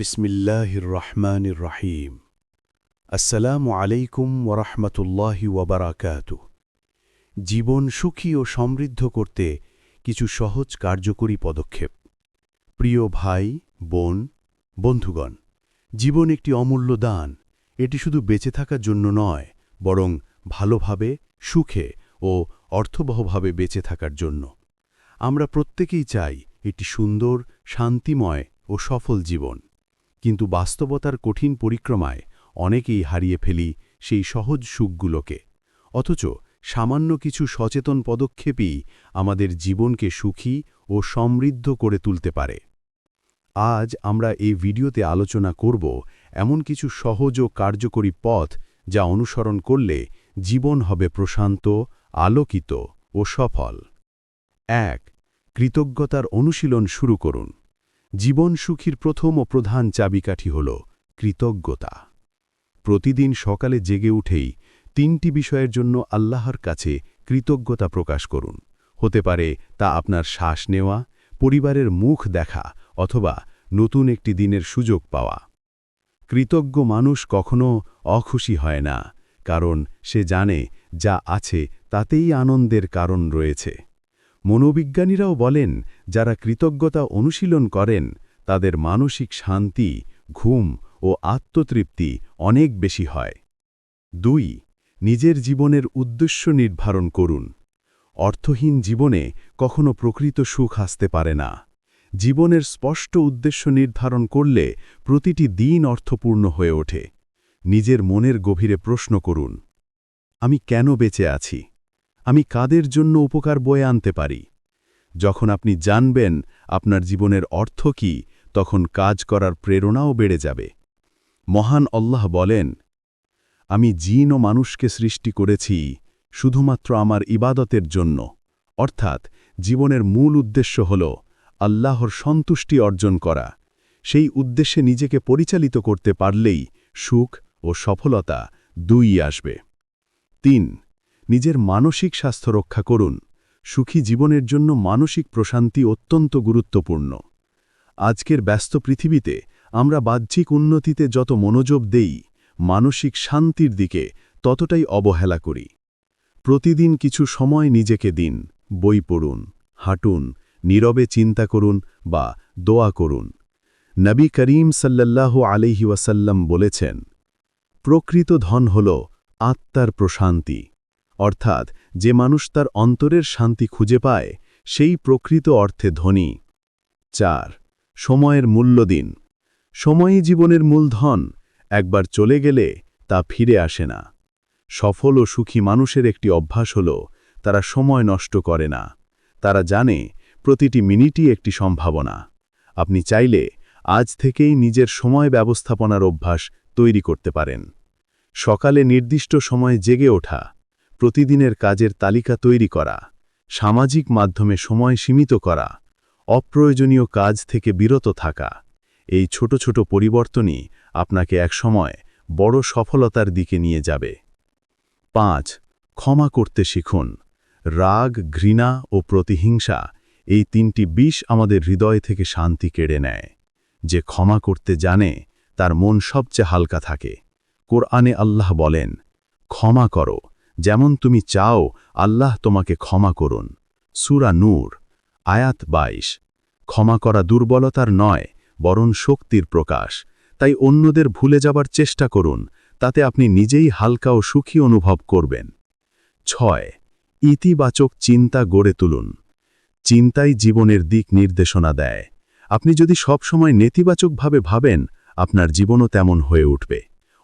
বিসমিল্লাহির রহমানির রহিম আসসালামু আলাইকুম ওরহমতুল্লাহি ওবরাকাতু জীবন সুখী ও সমৃদ্ধ করতে কিছু সহজ কার্যকরী পদক্ষেপ। প্রিয় ভাই, বোন, বন্ধুগণ, জীবন একটি অমূল্য দান। এটি শুধু বেঁচে থাকার জন্য নয়, বরং ভালোভাবে, সুখে ও অর্থবহভাবে বেঁচে থাকার জন্য। আমরা প্রত্যেকেই চাই এটি সুন্দর, শান্তিময় ও সফল জীবন। কিন্তু বাস্তবতার কঠিন পরিক্রমায় অনেকেই হারিয়ে ফেলি সেই সহজ সুখগুলোকে। অথচ সামান্য কিছু সচেতন পদক্ষেপই আমাদের জীবনকে সুখী ও সমৃদ্ধ করে তুলতে পারে। আজ আমরা এই ভিডিওতে আলোচনা করব এমন কিছু সহজ ও কার্যকরী পথ যা অনুসরণ করলে জীবন হবে প্রশান্ত, আলোকিত ও সফল। এক, কৃতজ্ঞতার অনুশীলন শুরু করুন। জীবন সুখীর প্রথম ও প্রধান চাবিকাঠি হল কৃতজ্ঞতা। প্রতিদিন সকালে জেগে উঠেই তিনটি বিষয়ের জন্য আল্লাহর কাছে কৃতজ্ঞতা প্রকাশ করুন। হতে পারে তা আপনার শ্বাস নেওয়া, পরিবারের মুখ দেখা অথবা নতুন একটি দিনের সুযোগ পাওয়া। কৃতজ্ঞ মানুষ কখনো অখুশি হয় না, কারণ সে জানে যা আছে তাতেই আনন্দের কারণ রয়েছে। মনোবিজ্ঞানীরাও বলেন, যারা কৃতজ্ঞতা অনুশীলন করেন, তাদের মানসিক শান্তি, ঘুম ও আত্মতৃপ্তি অনেক বেশি হয়। দুই, নিজের জীবনের উদ্দেশ্য নির্ধারণ করুন। অর্থহীন জীবনে কখনো প্রকৃত সুখ আসতে পারে না। জীবনের স্পষ্ট উদ্দেশ্য নির্ধারণ করলে প্রতিটি দিন অর্থপূর্ণ হয়ে ওঠে। নিজের মনের গভীরে প্রশ্ন করুন, আমি কেন বেঁচে আছি? আমি কাদের জন্য উপকার বয়ে আনতে পারি? যখন আপনি জানবেন আপনার জীবনের অর্থ কি, তখন কাজ করার প্রেরণাও বেড়ে যাবে। মহান আল্লাহ বলেন, আমি জিন ও মানুষকে সৃষ্টি করেছি শুধুমাত্র আমার ইবাদতের জন্য। অর্থাৎ জীবনের মূল উদ্দেশ্য হল আল্লাহর সন্তুষ্টি অর্জন করা। সেই উদ্দেশ্যে নিজেকে পরিচালিত করতে পারলেই সুখ ও সফলতা দুই আসবে। তিন নিজের মানসিক স্বাস্থ্য রক্ষা করুন। সুখী জীবনের জন্য মানসিক প্রশান্তি অত্যন্ত গুরুত্বপূর্ণ। আজকের ব্যস্ত পৃথিবীতে আমরা বাহ্যিক উন্নতিতে যত মনোযোগ দেই, মানসিক শান্তির দিকে ততটাই অবহেলা করি। প্রতিদিন কিছু সময় নিজেকে দিন, বই পড়ুন, হাঁটুন, নীরবে চিন্তা করুন বা দোয়া করুন। নবী করিম সাল্লাল্লাহু আলহি ওয়াসাল্লাম বলেছেন, প্রকৃত ধন হল আত্মার প্রশান্তি। অর্থাৎ যে মানুষ তার অন্তরের শান্তি খুঁজে পায়, সেই প্রকৃত অর্থে ধনী। চার, সময়ের মূল্য দিন। সময়ই জীবনের মূলধন একবার চলে গেলে তা ফিরে আসে না। সফল ও সুখী মানুষের একটি অভ্যাস হল, তারা সময় নষ্ট করে না। তারা জানে, প্রতিটি মিনিটই একটি সম্ভাবনা। আপনি চাইলে আজ থেকেই নিজের সময় ব্যবস্থাপনার অভ্যাস তৈরি করতে পারেন। সকালে নির্দিষ্ট সময়ে জেগে ওঠা। প্রতিদিনের কাজের তালিকা তৈরি করা, সামাজিক মাধ্যমে সময় সীমিত করা, অপ্রয়োজনীয় কাজ থেকে বিরত থাকা। এই ছোট ছোট পরিবর্তনই আপনাকে একসময় বড় সফলতার দিকে নিয়ে যাবে। পাঁচ, ক্ষমা করতে শিখুন। রাগ, ঘৃণা ও প্রতিহিংসা এই তিনটি বিষ আমাদের হৃদয় থেকে শান্তি কেড়ে নেয়। যে ক্ষমা করতে জানে, তার মন সবচেয়ে হালকা থাকে। কোরআনে আল্লাহ বলেন, ক্ষমা করো যেমন তুমি চাও, আল্লাহ তোমাকে ক্ষমা করুন। সুরা নূর, আয়াত বাইশ। ক্ষমা করা দুর্বলতার নয়, বরং শক্তির প্রকাশ। তাই অন্যদের ভুলে যাবার চেষ্টা করুন, তাতে আপনি নিজেই হালকা ও সুখী অনুভব করবেন। ছয়, ইতিবাচক চিন্তা গড়ে তুলুন। চিন্তাই জীবনের দিক নির্দেশনা দেয়। আপনি যদি সবসময় নেতিবাচকভাবে ভাবেন, আপনার জীবনও তেমন হয়ে উঠবে।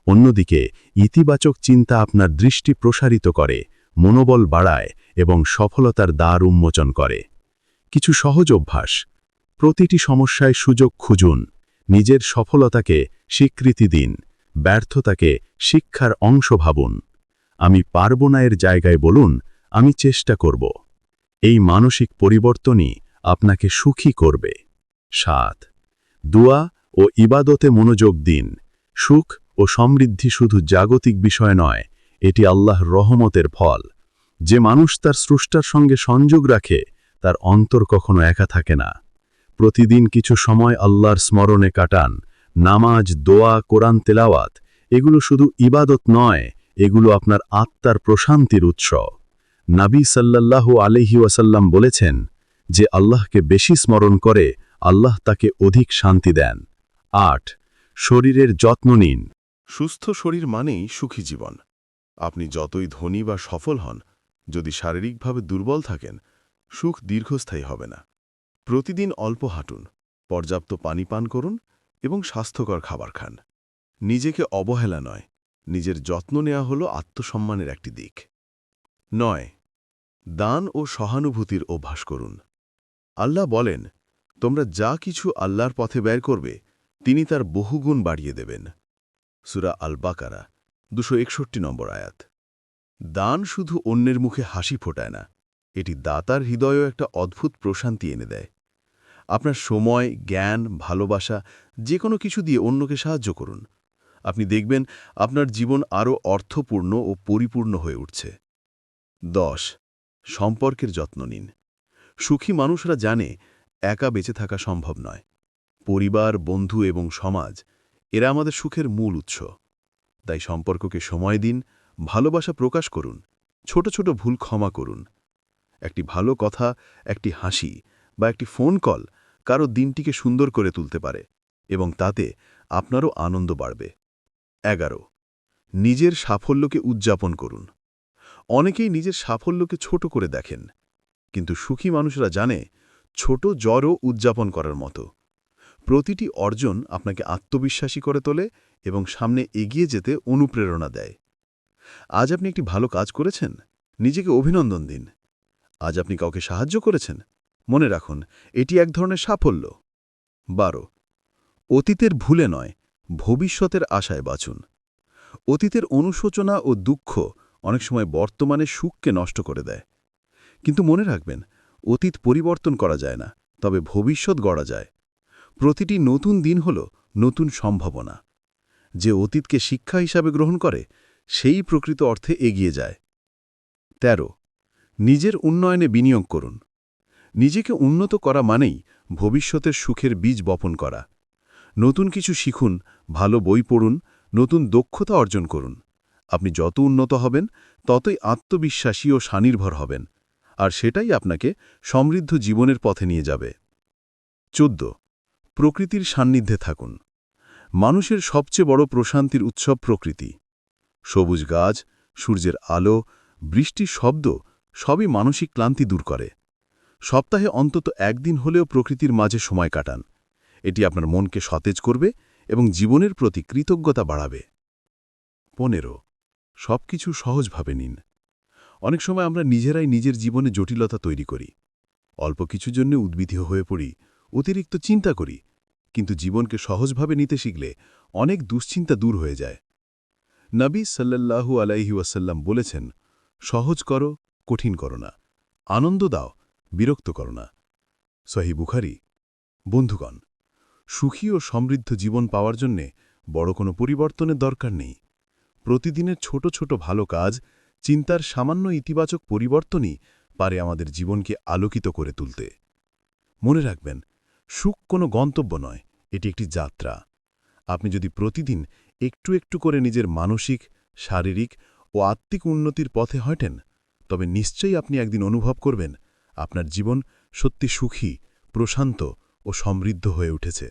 অন্যদিকে, ইতিবাচক চিন্তা আপনার দৃষ্টি প্রসারিত করে, মনোবল বাড়ায় এবং সফলতার দ্বার উন্মোচন করে। কিছু সহজ অভ্যাস। প্রতিটি সমস্যায় সুযোগ খুঁজুন। নিজের সফলতাকে স্বীকৃতি দিন। ব্যর্থতাকে শিক্ষার অংশ ভাবুন। আমি পারব না এর জায়গায় বলুন, আমি চেষ্টা করব। এই মানসিক পরিবর্তনই আপনাকে সুখী করবে। সাত। দুয়া ও ইবাদতে মনোযোগ দিন। সুখ ও সমৃদ্ধি শুধু জাগতিক বিষয় নয়, এটি আল্লাহ রহমতের ফল। যে মানুষ তার স্রষ্টার সঙ্গে সংযোগ রাখে, তার অন্তর কখনো একা থাকে না। প্রতিদিন কিছু সময় আল্লাহর স্মরণে কাটান, নামাজ, দোয়া, কোরআন, তেলাওয়াত, এগুলো শুধু ইবাদত নয়, এগুলো আপনার আত্মার প্রশান্তির উৎস। নাবী সাল্লাল্লাহু আলহি ওয়াসাল্লাম বলেছেন, যে আল্লাহকে বেশি স্মরণ করে, আল্লাহ তাকে অধিক শান্তি দেন। আট, শরীরের যত্ন নিন। সুস্থ শরীর মানেই সুখী জীবন। আপনি যতই ধনী বা সফল হন, যদি শারীরিকভাবে দুর্বল থাকেন, সুখ দীর্ঘস্থায়ী হবে না। প্রতিদিন অল্প হাঁটুন, পর্যাপ্ত পানি পান করুন এবং স্বাস্থ্যকর খাবার খান। নিজেকে অবহেলা নয়, নিজের যত্ন নেওয়া হল আত্মসম্মানের একটি দিক। নয়, দান ও সহানুভূতির অভ্যাস করুন। আল্লাহ বলেন, তোমরা যা কিছু আল্লাহর পথে ব্যয় করবে, তিনি তার বহুগুণ বাড়িয়ে দেবেন। সুরা আল বাকারা দুশো একষট্টি নম্বর আয়াত। দান শুধু অন্যের মুখে হাসি ফোটায় না, এটি দাতার হৃদয়েও একটা অদ্ভুত প্রশান্তি এনে দেয়। আপনার সময়, জ্ঞান, ভালোবাসা যে কোনো কিছু দিয়ে অন্যকে সাহায্য করুন। আপনি দেখবেন আপনার জীবন আরও অর্থপূর্ণ ও পরিপূর্ণ হয়ে উঠছে। দশ, সম্পর্কের যত্ন নিন। সুখী মানুষরা জানে, একা বেঁচে থাকা সম্ভব নয়। পরিবার, বন্ধু এবং সমাজ এরা আমাদের সুখের মূল উৎস। তাই সম্পর্ককে সময় দিন, ভালোবাসা প্রকাশ করুন, ছোট ছোট ভুল ক্ষমা করুন। একটি ভালো কথা, একটি হাসি বা একটি ফোন কল কারও দিনটিকে সুন্দর করে তুলতে পারে এবং তাতে আপনারও আনন্দ বাড়বে। এগারো, নিজের সাফল্যকে উদযাপন করুন। অনেকেই নিজের সাফল্যকে ছোট করে দেখেন, কিন্তু সুখী মানুষরা জানে ছোট জ্বরও উদযাপন করার মতো। প্রতিটি অর্জন আপনাকে আত্মবিশ্বাসী করে তোলে এবং সামনে এগিয়ে যেতে অনুপ্রেরণা দেয়। আজ আপনি একটি ভালো কাজ করেছেন, নিজেকে অভিনন্দন দিন। আজ আপনি কাউকে সাহায্য করেছেন, মনে রাখুন, এটি এক ধরনের সাফল্য। বারো, অতীতের ভুলে নয়, ভবিষ্যতের আশায় বাঁচুন। অতীতের অনুশোচনা ও দুঃখ অনেক সময় বর্তমানে সুখকে নষ্ট করে দেয়। কিন্তু মনে রাখবেন, অতীত পরিবর্তন করা যায় না, তবে ভবিষ্যৎ গড়া যায়। প্রতিটি নতুন দিন হল নতুন সম্ভাবনা। যে অতীতকে শিক্ষা হিসাবে গ্রহণ করে, সেই প্রকৃত অর্থে এগিয়ে যায়। ১৩ নিজের উন্নয়নে বিনিয়োগ করুন। নিজেকে উন্নত করা মানেই ভবিষ্যতের সুখের বীজ বপন করা। নতুন কিছু শিখুন, ভালো বই পড়ুন, নতুন দক্ষতা অর্জন করুন। আপনি যত উন্নত হবেন, ততই আত্মবিশ্বাসী ও স্বনির্ভর হবেন। আর সেটাই আপনাকে সমৃদ্ধ জীবনের পথে নিয়ে যাবে। চোদ্দ প্রকৃতির সান্নিধ্যে থাকুন। মানুষের সবচেয়ে বড় প্রশান্তির উৎসব প্রকৃতি। সবুজ গাছ, সূর্যের আলো, বৃষ্টির শব্দ, সবই মানসিক ক্লান্তি দূর করে। সপ্তাহে অন্তত একদিন হলেও প্রকৃতির মাঝে সময় কাটান। এটি আপনার মনকে সতেজ করবে এবং জীবনের প্রতি কৃতজ্ঞতা বাড়াবে। পনেরো সব কিছু সহজভাবে নিন। অনেক সময় আমরা নিজেরাই নিজের জীবনে জটিলতা তৈরি করি। অল্প কিছুর জন্য উদ্বিধীয় হয়ে পড়ি অতিরিক্ত চিন্তা করি, কিন্তু জীবনকে সহজভাবে নিতে শিখলে অনেক দুশ্চিন্তা দূর হয়ে যায়। নবী সাল্লাল্লাহু আলাইহি ওয়াসাল্লাম বলেছেন, সহজ করো, কঠিন করো না, আনন্দ দাও, বিরক্ত করো না। সহি বুখারি। বন্ধুগণ, সুখী ও সমৃদ্ধ জীবন পাওয়ার জন্যে বড় কোনো পরিবর্তনের দরকার নেই। প্রতিদিনের ছোট ছোট ভালো কাজ, চিন্তার সামান্য ইতিবাচক পরিবর্তনই পারে আমাদের জীবনকে আলোকিত করে তুলতে। মনে রাখবেন সুখ কোনো গন্তব্য নয়, এটি একটি যাত্রা। আপনি যদি প্রতিদিন একটু একটু করে নিজের মানসিক, শারীরিক ও আত্মিক উন্নতির পথে হাঁটেন, তবে নিশ্চয়ই আপনি একদিন অনুভব করবেন আপনার জীবন সত্যি সুখী, প্রশান্ত ও সমৃদ্ধ হয়ে উঠেছে।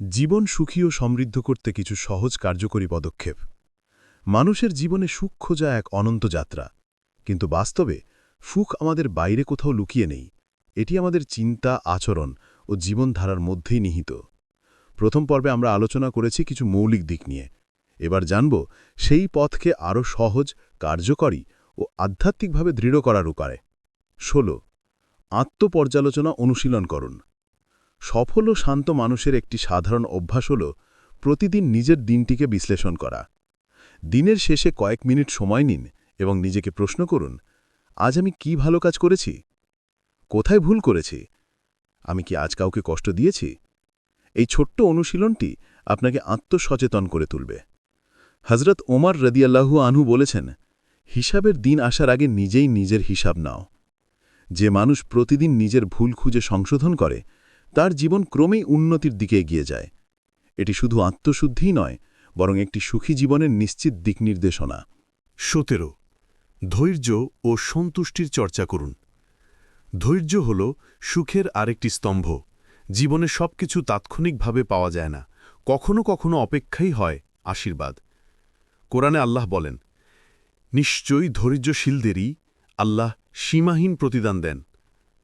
জীবন সুখী ও সমৃদ্ধ করতে কিছু সহজ কার্যকরী পদক্ষেপ। মানুষের জীবনে সুখ খোঁজা এক অনন্ত যাত্রা, কিন্তু বাস্তবে সুখ আমাদের বাইরে কোথাও লুকিয়ে নেই, এটি আমাদের চিন্তা, আচরণ ও জীবনধারার মধ্যেই নিহিত। প্রথম পর্বে আমরা আলোচনা করেছি কিছু মৌলিক দিক নিয়ে। এবার জানব সেই পথকে আরও সহজ, কার্যকরী ও আধ্যাত্মিকভাবে দৃঢ় করার উপায়। ১৬ আত্মপর্যালোচনা অনুশীলন করুন। সফল ও শান্ত মানুষের একটি সাধারণ অভ্যাস হল প্রতিদিন নিজের দিনটিকে বিশ্লেষণ করা। দিনের শেষে কয়েক মিনিট সময় নিন এবং নিজেকে প্রশ্ন করুন, আজ আমি কি ভালো কাজ করেছি? কোথায় ভুল করেছি? আমি কি আজ কাউকে কষ্ট দিয়েছি? এই ছোট্ট অনুশীলনটি আপনাকে আত্মসচেতন করে তুলবে। হজরত ওমর রদিয়াল্লাহু আনহু বলেছেন, হিসাবের দিন আসার আগে নিজেই নিজের হিসাব নাও। যে মানুষ প্রতিদিন নিজের ভুল খুঁজে সংশোধন করে, তার জীবন ক্রমেই উন্নতির দিকে এগিয়ে যায়। এটি শুধু আত্মশুদ্ধিই নয়, বরং একটি সুখী জীবনের নিশ্চিত দিক নির্দেশনা। সতেরো, ধৈর্য ও সন্তুষ্টির চর্চা করুন। ধৈর্য হল সুখের আরেকটি স্তম্ভ। জীবনে সবকিছু তাৎক্ষণিকভাবে পাওয়া যায় না। কখনো কখনো অপেক্ষাই হয় আশীর্বাদ। কোরআনে আল্লাহ বলেন, নিশ্চয়ই ধৈর্যশীলদেরই আল্লাহ সীমাহীন প্রতিদান দেন।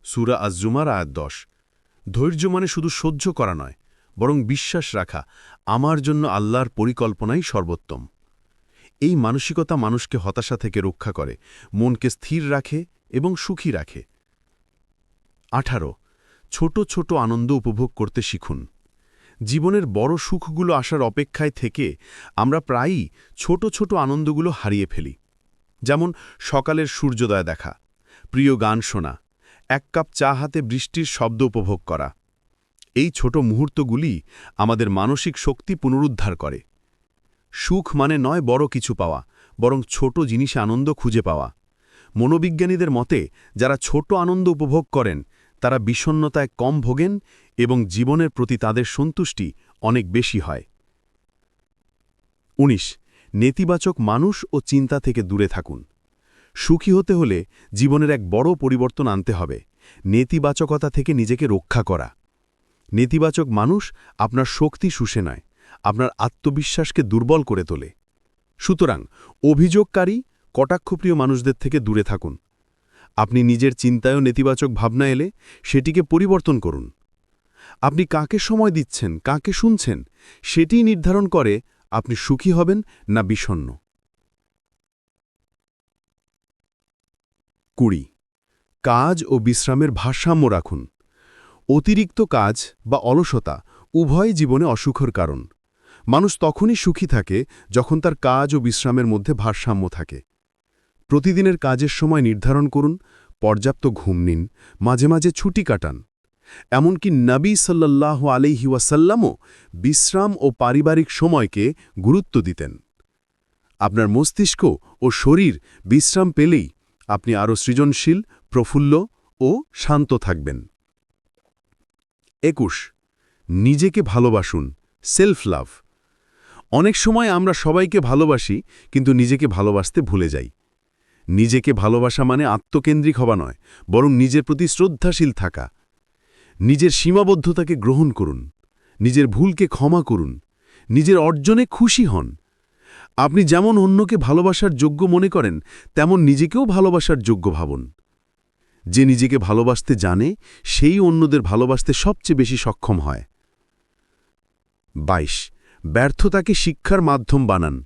সুরা আজজুমার আয়াত দশ। ধৈর্য মানে শুধু সহ্য করা নয়, বরং বিশ্বাস রাখা, আমার জন্য আল্লাহর পরিকল্পনাই সর্বোত্তম। এই মানসিকতা মানুষকে হতাশা থেকে রক্ষা করে, মনকে স্থির রাখে এবং সুখী রাখে। আঠারো, ছোট ছোট আনন্দ উপভোগ করতে শিখুন। জীবনের বড় সুখগুলো আসার অপেক্ষায় থেকে আমরা প্রায়ই ছোট ছোট আনন্দগুলো হারিয়ে ফেলি। যেমন সকালের সূর্যোদয় দেখা, প্রিয় গান শোনা, এক কাপ চা হাতে বৃষ্টির শব্দ উপভোগ করা। এই ছোট মুহূর্তগুলি আমাদের মানসিক শক্তি পুনরুদ্ধার করে। সুখ মানে নয় বড় কিছু পাওয়া, বরং ছোট জিনিসে আনন্দ খুঁজে পাওয়া। মনোবিজ্ঞানীদের মতে, যারা ছোট আনন্দ উপভোগ করেন তারা বিষণ্নতায় কম ভোগেন এবং জীবনের প্রতি তাদের সন্তুষ্টি অনেক বেশি হয়। ১৯ নেতিবাচক মানুষ ও চিন্তা থেকে দূরে থাকুন। সুখী হতে হলে জীবনের এক বড় পরিবর্তন আনতে হবে, নেতিবাচকতা থেকে নিজেকে রক্ষা করা। নেতিবাচক মানুষ আপনার শক্তি শুষে নয়, আপনার আত্মবিশ্বাসকে দুর্বল করে তোলে। সুতরাং অভিযোগকারী, কটাক্ষপ্রিয় মানুষদের থেকে দূরে থাকুন। আপনি নিজের চিন্তায়ও নেতিবাচক ভাবনা এলে সেটিকে পরিবর্তন করুন। আপনি কাকে সময় দিচ্ছেন, কাকে শুনছেন, সেটিই নির্ধারণ করে আপনি সুখী হবেন না বিষণ্ন কুড়ি, কাজ ও বিশ্রামের ভারসাম্য রাখুন। অতিরিক্ত কাজ বা অলসতা উভয় জীবনে অসুখর কারণ। মানুষ তখনই সুখী থাকে যখন তার কাজ ও বিশ্রামের মধ্যে ভারসাম্য থাকে। প্রতিদিনের কাজের সময় নির্ধারণ করুন, পর্যাপ্ত ঘুম নিন, মাঝে মাঝে ছুটি কাটান। এমনকি নবী সাল্লাহ আলিহি ওয়াসাল্লামও বিশ্রাম ও পারিবারিক সময়কে গুরুত্ব দিতেন। আপনার মস্তিষ্ক ও শরীর বিশ্রাম পেলেই আপনি আরও সৃজনশীল, প্রফুল্ল ও শান্ত থাকবেন। একুশ, নিজেকে ভালোবাসুন, সেলফ লাভ। অনেক সময় আমরা সবাইকে ভালোবাসি, কিন্তু নিজেকে ভালোবাসতে ভুলে যাই। নিজেকে ভালোবাসা মানে আত্মকেন্দ্রিক হওয়া নয়, বরং নিজের প্রতি শ্রদ্ধাশীল থাকা। নিজের সীমাবদ্ধতাকে গ্রহণ করুন, নিজের ভুলকে ক্ষমা করুন, নিজের অর্জনে খুশি হন। আপনি যেমন অন্যকে ভালোবাসার যোগ্য মনে করেন, তেমন নিজেকেও ভালোবাসার যোগ্য ভাবুন। যে নিজেকে ভালোবাসতে জানে, সেই অন্যদের ভালোবাসতে সবচেয়ে বেশি সক্ষম হয়। ২২ ব্যর্থতাকে শিক্ষার মাধ্যম বানান।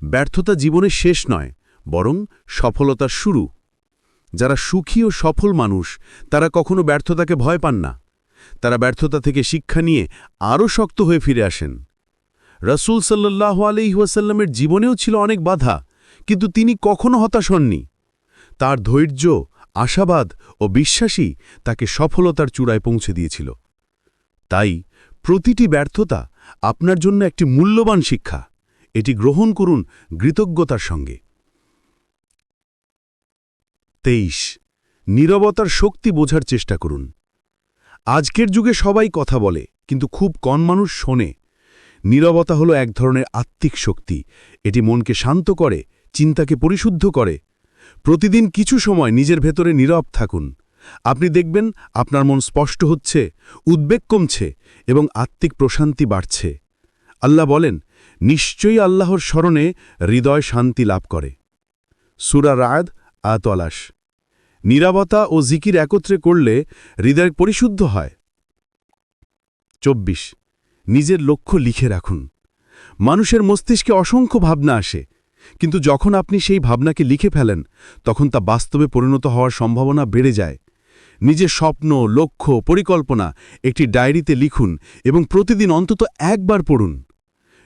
ব্যর্থতা জীবনের শেষ নয় বরং সফলতার শুরু। যারা সুখী ও সফল মানুষ, তারা কখনো ব্যর্থতাকে ভয় পান না। তারা ব্যর্থতা থেকে শিক্ষা নিয়ে আরও শক্ত হয়ে ফিরে আসেন। রসুল সাল্লাহ আলিহাসাল্লামের জীবনেও ছিল অনেক বাধা, কিন্তু তিনি কখনো হতাশ হননি। তার ধৈর্য, আশাবাদ ও বিশ্বাসী তাকে সফলতার চূড়ায় পৌঁছে দিয়েছিল। তাই প্রতিটি ব্যর্থতা আপনার জন্য একটি মূল্যবান শিক্ষা। এটি গ্রহণ করুন কৃতজ্ঞতার সঙ্গে। তেইশ। নীরবতার শক্তি বোঝার চেষ্টা করুন। আজকের যুগে সবাই কথা বলে, কিন্তু খুব কম মানুষ শোনে। নীরবতা হলো এক ধরনের আত্মিক শক্তি। এটি মনকে শান্ত করে, চিন্তাকে পরিশুদ্ধ করে। প্রতিদিন কিছু সময় নিজের ভেতরে নীরব থাকুন। আপনি দেখবেন, আপনার মন স্পষ্ট হচ্ছে, উদ্বেগ কমছে এবং আত্মিক প্রশান্তি বাড়ছে। আল্লাহ বলেন, নিশ্চয়ই আল্লাহর স্মরণে হৃদয় শান্তি লাভ করে। সুরা রায়দ আতলাস নিরাবতা ও জিকির একত্রে করলে হৃদয় পরিশুদ্ধ হয়। চব্বিশ। নিজের লক্ষ্য লিখে রাখুন। মানুষের মস্তিষ্কে অসংখ্য ভাবনা আসে, কিন্তু যখন আপনি সেই ভাবনাকে লিখে ফেলেন, তখন তা বাস্তবে পরিণত হওয়ার সম্ভাবনা বেড়ে যায়। নিজের স্বপ্ন, লক্ষ্য, পরিকল্পনা একটি ডায়েরিতে লিখুন এবং প্রতিদিন অন্তত একবার পড়ুন।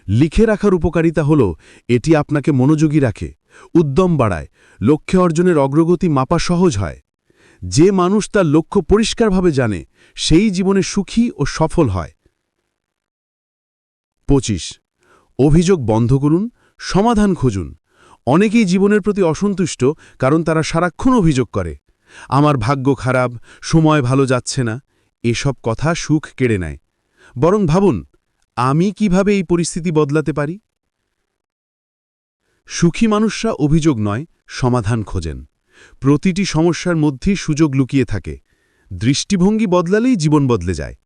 লিখে রাখার উপকারিতা হল, এটি আপনাকে মনোযোগী রাখে। উদ্যম বাড়ায়, লক্ষ্যে অর্জনের অগ্রগতি মাপা সহজ হয়। যে মানুষ তার লক্ষ্য পরিষ্কারভাবে জানে, সেই জীবনে সুখী ও সফল হয়। পঁচিশ, অভিযোগ বন্ধ করুন, সমাধান খুঁজুন। অনেকেই জীবনের প্রতি অসন্তুষ্ট কারণ তারা সারাক্ষণ অভিযোগ করে, আমার ভাগ্য খারাপ, সময় ভালো যাচ্ছে না। এসব কথা সুখ কেড়ে নেয়। বরং ভাবুন, আমি কীভাবে এই পরিস্থিতি বদলাতে পারি? সুখী মানুষরা অভিযোগ নয়, সমাধান খোঁজেন। প্রতিটি সমস্যার মধ্যেই সুযোগ লুকিয়ে থাকে। দৃষ্টিভঙ্গি বদলালেই জীবন বদলে যায়।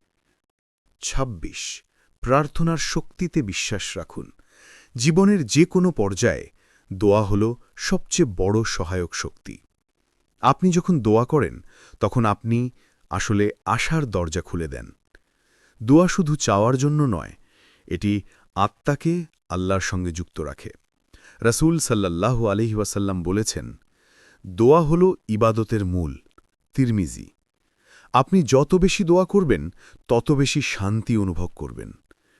২৬ প্রার্থনার শক্তিতে বিশ্বাস রাখুন। জীবনের যে কোনো পর্যায়ে দোয়া হল সবচেয়ে বড় সহায়ক শক্তি। আপনি যখন দোয়া করেন, তখন আপনি আসলে আশার দরজা খুলে দেন। দোয়া শুধু চাওয়ার জন্য নয়, এটি আত্মাকে আল্লাহর সঙ্গে যুক্ত রাখে। রাসূল সাল্লাল্লাহু আলহি ওয়াসাল্লাম বলেছেন, দোয়া হল ইবাদতের মূল। তিরমিজি, আপনি যত বেশি দোয়া করবেন, তত বেশি শান্তি অনুভব করবেন।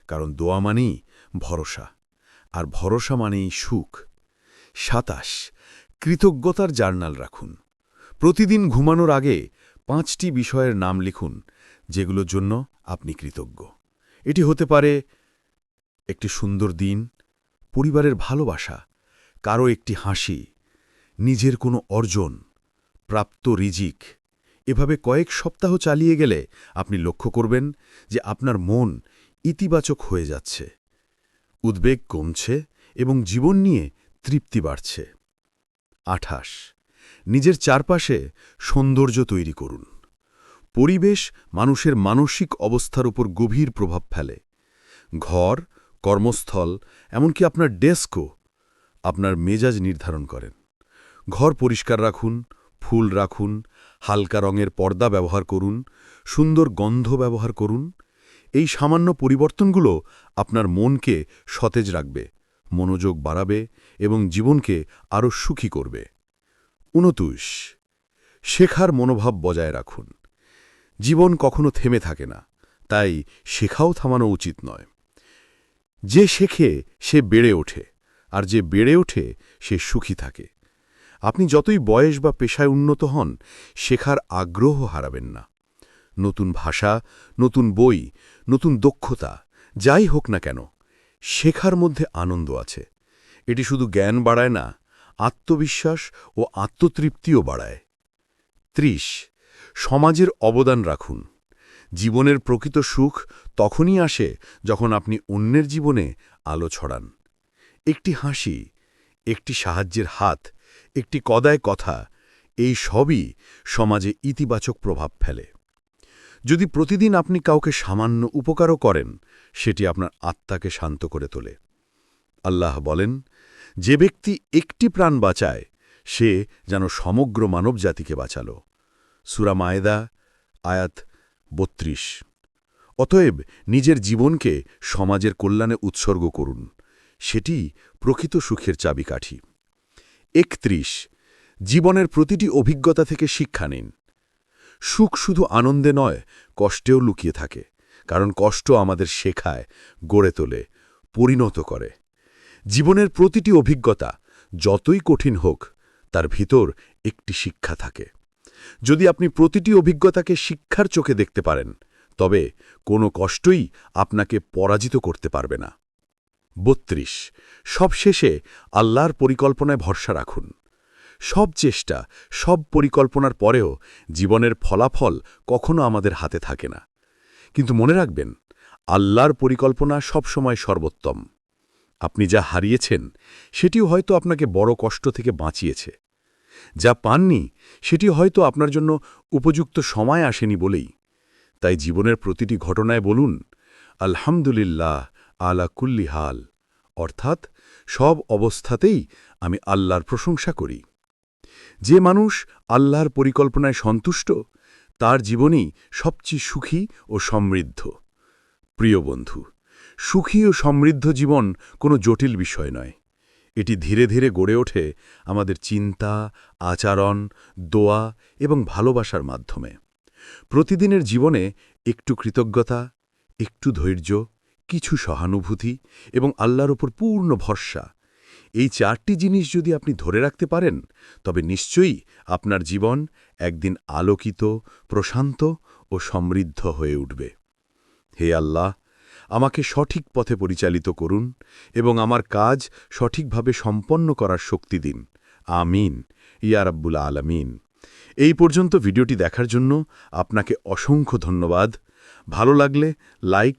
কারণ দোয়া মানেই ভরসা, আর ভরসা মানেই সুখ। সাতাশ, কৃতজ্ঞতার জার্নাল রাখুন। প্রতিদিন ঘুমানোর আগে পাঁচটি বিষয়ের নাম লিখুন, যেগুলোর জন্য আপনি কৃতজ্ঞ। এটি হতে পারে একটি সুন্দর দিন, পরিবারের ভালোবাসা কারও একটি হাসি, নিজের কোনো অর্জন, প্রাপ্ত রিজিক, এভাবে কয়েক সপ্তাহ চালিয়ে গেলে আপনি লক্ষ্য করবেন যে আপনার মন ইতিবাচক হয়ে যাচ্ছে। উদ্বেগ কমছে এবং জীবন নিয়ে তৃপ্তি বাড়ছে। আঠাশ, নিজের চারপাশে সৌন্দর্য তৈরি করুন। পরিবেশ মানুষের মানসিক অবস্থার উপর গভীর প্রভাব ফেলে। ঘর, কর্মস্থল, এমনকি আপনার ডেস্কও আপনার মেজাজ নির্ধারণ করেন। ঘর পরিষ্কার রাখুন, ফুল রাখুন, হালকা রঙের পর্দা ব্যবহার করুন, সুন্দর গন্ধ ব্যবহার করুন। এই সামান্য পরিবর্তনগুলো আপনার মনকে সতেজ রাখবে, মনোযোগ বাড়াবে এবং জীবনকে আরও সুখী করবে। উনতুষ শেখার মনোভাব বজায় রাখুন। জীবন কখনো থেমে থাকে না, তাই শেখাও থামানো উচিত নয়। যে শেখে, সে বেড়ে ওঠে। আর যে বেড়ে ওঠে, সে সুখী থাকে। আপনি যতই বয়স বা পেশায় উন্নত হন, শেখার আগ্রহ হারাবেন না। নতুন ভাষা, নতুন বই, নতুন দক্ষতা, যাই হোক না কেন, শেখার মধ্যে আনন্দ আছে। এটি শুধু জ্ঞান বাড়ায় না, আত্মবিশ্বাস ও আত্মতৃপ্তিও বাড়ায়। ত্রিশ, সমাজের অবদান রাখুন। জীবনের প্রকৃত সুখ তখনই আসে যখন আপনি অন্যের জীবনে আলো ছড়ান। একটি হাসি, একটি সাহায্যের হাত, একটি কদায় কথা, এই সবই সমাজে ইতিবাচক প্রভাব ফেলে। যদি প্রতিদিন আপনি কাউকে সামান্য উপকারও করেন, সেটি আপনার আত্মাকে শান্ত করে তোলে। আল্লাহ বলেন, যে ব্যক্তি একটি প্রাণ বাঁচায়, সে যেন সমগ্র মানবজাতিকে বাঁচাল। সুরা মায়েদা, আয়াত বত্রিশ। অতএব নিজের জীবনকে সমাজের কল্যাণে উৎসর্গ করুন। সেটি প্রকৃত সুখের চাবিকাঠি। একত্রিশ, জীবনের প্রতিটি অভিজ্ঞতা থেকে শিক্ষা নিন। সুখ শুধু আনন্দে নয়, কষ্টেও লুকিয়ে থাকে, কারণ কষ্ট আমাদের শেখায়, গড়ে তোলে, পরিণত করে। জীবনের প্রতিটি অভিজ্ঞতা, যতই কঠিন হোক, তার ভিতর একটি শিক্ষা থাকে। যদি আপনি প্রতিটি অভিজ্ঞতাকে শিক্ষার চোখে দেখতে পারেন, তবে কোনো কষ্টই আপনাকে পরাজিত করতে পারবে না। বত্রিশ। সবশেষে আল্লাহর পরিকল্পনায় ভরসা রাখুন। সব চেষ্টা, সব পরিকল্পনার পরেও জীবনের ফলাফল কখনো আমাদের হাতে থাকে না। কিন্তু মনে রাখবেন, আল্লাহর পরিকল্পনা সবসময় সর্বোত্তম। আপনি যা হারিয়েছেন, সেটিও হয়তো আপনাকে বড় কষ্ট থেকে বাঁচিয়েছে। যা পাননি সেটি হয়তো আপনার জন্য উপযুক্ত সময় আসেনি বলেই। তাই জীবনের প্রতিটি ঘটনায় বলুন, আলহামদুলিল্লাহ আলা কুল্লি হাল, অর্থাৎ সব অবস্থাতেই আমি আল্লাহর প্রশংসা করি। যে মানুষ আল্লাহর পরিকল্পনায় সন্তুষ্ট, তার জীবনই সবচেয়ে সুখী ও সমৃদ্ধ। প্রিয় বন্ধু, সুখী ও সমৃদ্ধ জীবন কোনো জটিল বিষয় নয়। এটি ধীরে ধীরে গড়ে ওঠে আমাদের চিন্তা, আচরণ, দোয়া এবং ভালোবাসার মাধ্যমে। প্রতিদিনের জীবনে একটু কৃতজ্ঞতা, একটু ধৈর্য কিছু সহানুভূতি এবং আল্লাহর ওপর পূর্ণ ভরসা। এই চারটি জিনিস যদি আপনি ধরে রাখতে পারেন, তবে নিশ্চয়ই আপনার জীবন একদিন আলোকিত, প্রশান্ত ও সমৃদ্ধ হয়ে উঠবে। হে আল্লাহ, আমাকে সঠিক পথে পরিচালিত করুন এবং আমার কাজ সঠিকভাবে সম্পন্ন করার শক্তি দিন। আমিন। ইয়া রাব্বুল আলামিন। এই পর্যন্ত ভিডিওটি দেখার জন্য আপনাকে অসংখ্য ধন্যবাদ। ভালো লাগলে লাইক